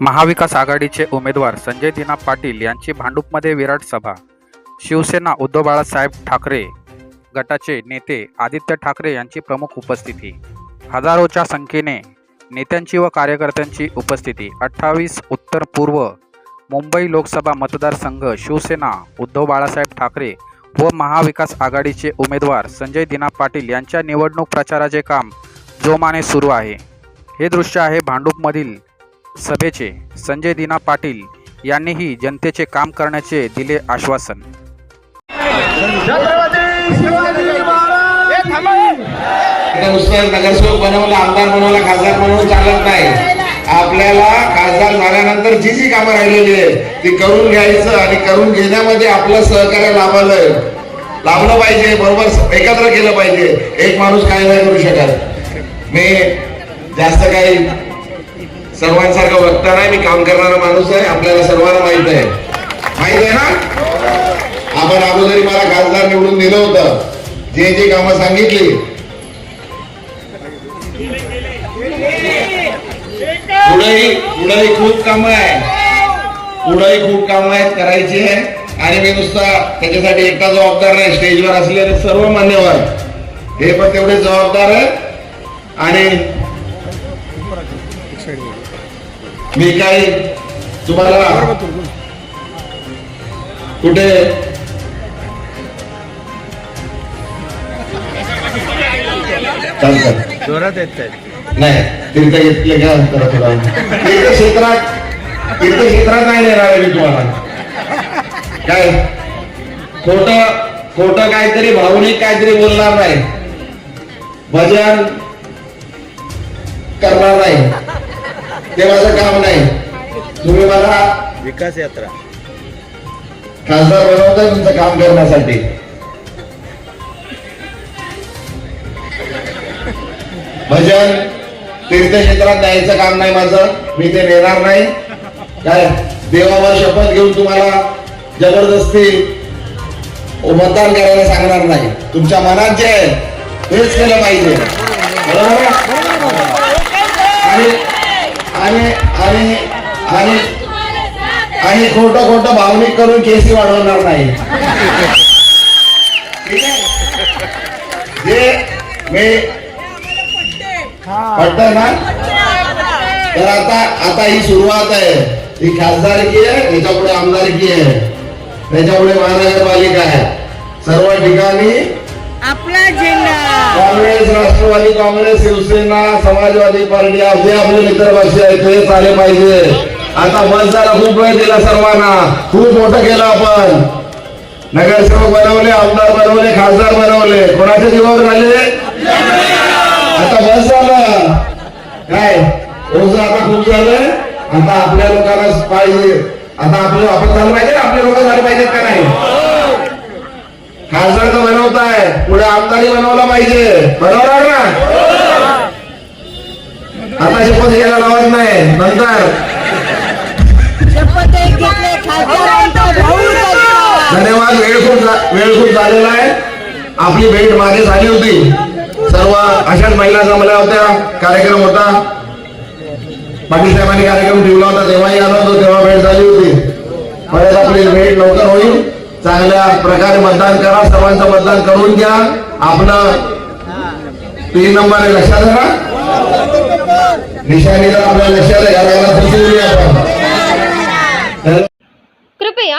महाविकास आघाडीचे उमेदवार संजय दिना पाटील यांची भांडूपमध्ये विराट सभा. शिवसेना उद्धव बाळासाहेब ठाकरे गटाचे नेते आदित्य ठाकरे यांची प्रमुख उपस्थिती. हजारोच्या संख्येने नेत्यांची व कार्यकर्त्यांची उपस्थिती. अठ्ठावीस उत्तर पूर्व मुंबई लोकसभा मतदारसंघ शिवसेना उद्धव बाळासाहेब ठाकरे व महाविकास आघाडीचे उमेदवार संजय दिना पाटील यांच्या निवडणूक प्रचाराचे काम जोमाने सुरू आहे. हे दृश्य आहे भांडूपमधील सभेचे संजय दिना पाटील यांनीही जनतेचे काम करण्याचे दिले आश्वासन. नगरसेवक बनवलं आमदार बनवलं खासदार बनवून चालत नाही. आपल्याला खासदार झाल्यानंतर जी जी कामं राहिलेली आहेत ती करून घ्यायचं आणि करून घेण्यामध्ये आपलं सहकार्य लाभलं लाभलं पाहिजे बरोबर एकत्र केलं पाहिजे. एक माणूस काय नाही करू शकत. मी जास्त काही सर्वांसारखं वक्ता नाही मी काम करणारा माणूस आहे आपल्याला सर्वांना माहीत आहे. माहीत आहे ना? आपण अगोदरी मला खासदार निवडून दिलं होतं. जे जे कामं सांगितली. पुढेही पुढेही खूप काम आहे. पुढेही खूप काम आहेत करायची आहे. आणि मी नुसता त्याच्यासाठी एकटा जबाबदार नाही स्टेजवर असलेले सर्व मान्यवर. हे पण तेवढे जबाबदार आहेत. आणि मी काही तुम्हाला कुठे? जोरात येत नाही तीर्थ घेतले का? थोडा. तीर्थ क्षेत्रात तीर्थ क्षेत्रात नाही मी तुम्हाला. काय? खोट खोट काहीतरी भावनिक काहीतरी बोलणार नाही. भजन करणार नाही. ते माझं काम नाही. तुम्ही मला विकास यात्रा. खासदार बनवताय तुमचं काम करण्यासाठी. भजन तीर्थक्षेत्रात द्यायचं काम नाही माझं. मी ते नेणार नाही. काय? देवावर शपथ घेऊन तुम्हाला जबरदस्ती मतदान करायला सांगणार नाही. तुमच्या मनात जे आहे तेच केलं पाहिजे. बरोबर? खोटं खोटं भावनिक करून केसी वाढवणार नाही. ठीक आहे? जे मी पटतंय ना तर आता आता ही सुरुवात आहे. ही खासदारकी आहे त्याच्या पुढे आमदारकी आहे. त्याच्या पुढे महानगरपालिका आहे. सर्व ठिकाणी आपला झेंडा Congress Rashtravadi Congress Shiv Sena Samajwadi party असे आपले मित्र पक्ष आहेत तेच आले पाहिजे. आता मतदारा खूप वेळ दिला सर्वांना. खूप मोठं केलं आपण. नगरसेवक बनवले आमदार बनवले खासदार बनवले. कोणाच्या जीवावर झाले आता बस झालं. काय? रोज आता खूप झालं. आता आपल्या लोकांना पाहिजे. आता आपलं आपण झालं पाहिजे ना? आपले लोक झाले पाहिजेत का नाही? खासदार तर बनवताय. पुढे आमदारी बनवला पाहिजे. बनवणार ना? आता शपथ घ्यायला लावत नाही. नंतर झालेला आहे. आपली भेट मागे झाली होती. सर्व अशाच महिला जमल्या होत्या. कार्यक्रम होता. पाटील साहेबांनी कार्यक्रम ठेवला होता. तेव्हाही आलो होतो. तेव्हा भेट झाली होती. परत आपली भेट लवकर होईल. चांगल्या प्रकारे मतदान करा. सर्वांचं मतदान करून घ्या. आपलं तीन नंबर लक्षात आहे निशाणीला आपल्या लक्षात घ्यायला कृपया